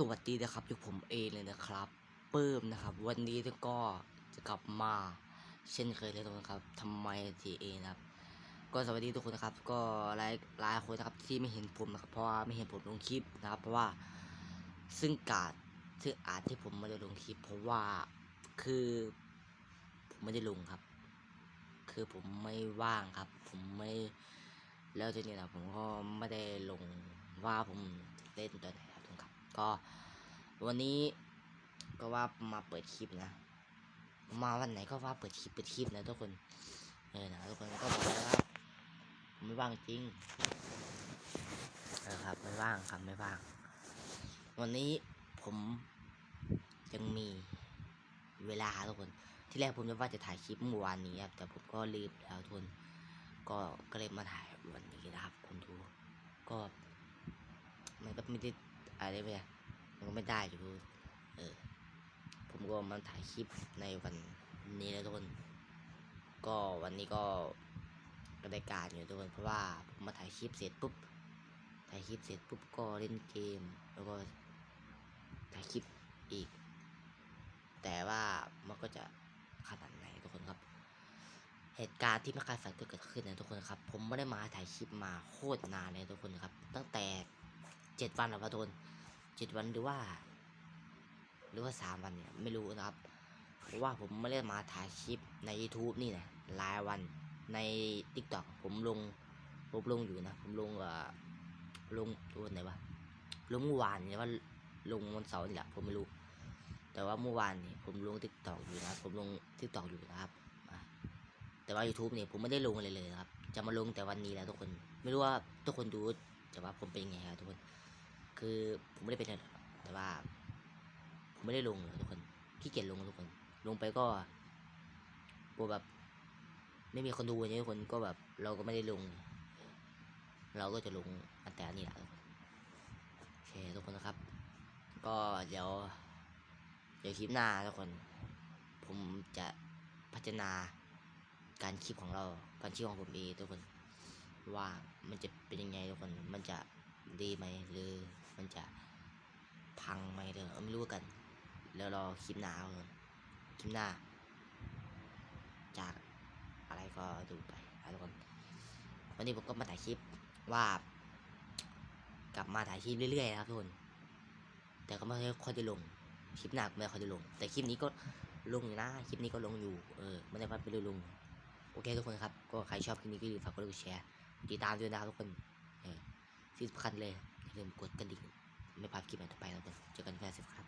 สวัสดีนะครับอยู่ผมเอเลยนะครับเปิ้มนะครับ วันนี้ก็จะกลับมาเช่นเคยเลยทุกคนครับทำไมทีเอนะครับ ก็สวัสดีทุกคนนะครับ ก็หลายหลายคนนะครับที่ไม่เห็นผมนะครับเพราะว่าไม่เห็นผมลงคลิปนะครับ เพราะว่าซึ่งการซึ่งอาจที่ผมไม่ได้ลงคลิป เพราะว่าคือผมไม่ได้ลงครับ คือผมไม่ว่างครับ ผมไม่แล้วทีนี้นะผมก็ไม่ได้ลงว่าผมเล่นตัวไหน ก็วันนี้ก็ว่ามาเปิดคลิปนะ มาวันไหนก็ว่าเปิดคลิปเปิดคลิปนะทุกคน เออนะทุกคนก็บอกแล้วครับไม่ว่างจริงเออครับไม่ว่างครับไม่ว่าง วันนี้ผมยังมีเวลาทุกคน ที่แรกผมจะว่าจะถ่ายคลิปเมื่อวานนี้ครับแต่ผมก็ลืมแล้วทุนก็ก็เลยมาถ่ายวันนี้นะครับคนดูก็มันก็ไม่ได้ อะไรไปอะมันก็ไม่ได้อยู่เออ ผมก็มาถ่ายคลิปในวันนี้แล้วทุกคน ก็วันนี้ก็ก็ได้การอยู่ทุกคนเพราะว่าผมมาถ่ายคลิปเสร็จปุ๊บ ถ่ายคลิปเสร็จปุ๊บก็เล่นเกม แล้วก็ถ่ายคลิปอีก แต่ว่ามันก็จะขนาดไหนทุกคนครับ เหตุการณ์ที่ไม่คาดฝันก็เกิดขึ้นนะทุกคนครับ ผมไม่ได้มาถ่ายคลิปมาโคตรนานเลยทุกคนครับ ตั้งแต่ เจ็ดวันแล้วว่าทุนเจ็ดวันหรือว่า หรือว่าสามวันเนี่ยไม่รู้นะครับเพราะว่าผมไม่ได้มาถ่ายคลิปใน YouTube นี่นะรายวันใน TikTok ผมลงผมลงอยู่นะ ผมลงเอ่อลงตัวไหนวะลงเมื่อวานเนี่ยว่าลงวันเสาร์นี่แหละผมไม่รู้ แต่ว่าเมื่อวานนี่ผมลง TikTok อยู่นะผมลง TikTok อยู่นะครับแต่ว่า YouTube เนี่ยผมไม่ได้ลงอะไรเลยนะครับ จะมาลงแต่วันนี้แหล้วทุกคน ไม่รู้ว่าทุกคนดูจะว่าผมเป็นยังไงครับทุกคน คือผมไม่ได้เป็นอะไรหรอกแต่ว่า ผมไม่ได้ลงเลยทุกคนขี้เกียจลงทุกคน ลงไปก็กลัวแบบ ไม่มีคนดูอย่างนี้ทุกคนก็แบบ เราก็ไม่ได้ลง เราก็จะลงอันแต่นนี้แหละโอเคทุกคนนะครับ ก็เดี๋ยว เดี๋ยวคลิปหน้าทุกคน ผมจะพัฒนาการคลิปของเรา การคลิปของผมเองทุกคน ว่ามันจะเป็นยังไงทุกคน มันจะดีไหมหรือ พังไหมเดี๋ยวไม่รู้กัน แล้วรอคลิปหน้าเอาเลยคลิปหน้า จากอะไรก็ดูไปทุกคนวันนี้ผมก็มาถ่ายคลิปว่า กลับมาถ่ายคลิปเรื่อยๆนะครับทุกคนแต่ก็ไม่ค่อยได้ลงคลิปหน้าก็ไม่ค่อยได้ลง แต่คลิปนี้ก็ลงอยู่นะคลิปนี้ก็ลงอยู่เออไม่ได้ว่าไปลงโอเคทุกคนครับ ก็ใครชอบคลิปนี้ก็อย่าลืมฝากกดไลค์กดแชร์ติดตามด้วยนะครับทุกคนเออที่สำคัญเลยอย่าลืมกดกระดิ่ง ไม่พลาดคลิปใหม่ต่อไปนะทุกคเจอกันคลิปหน้าสวัครับ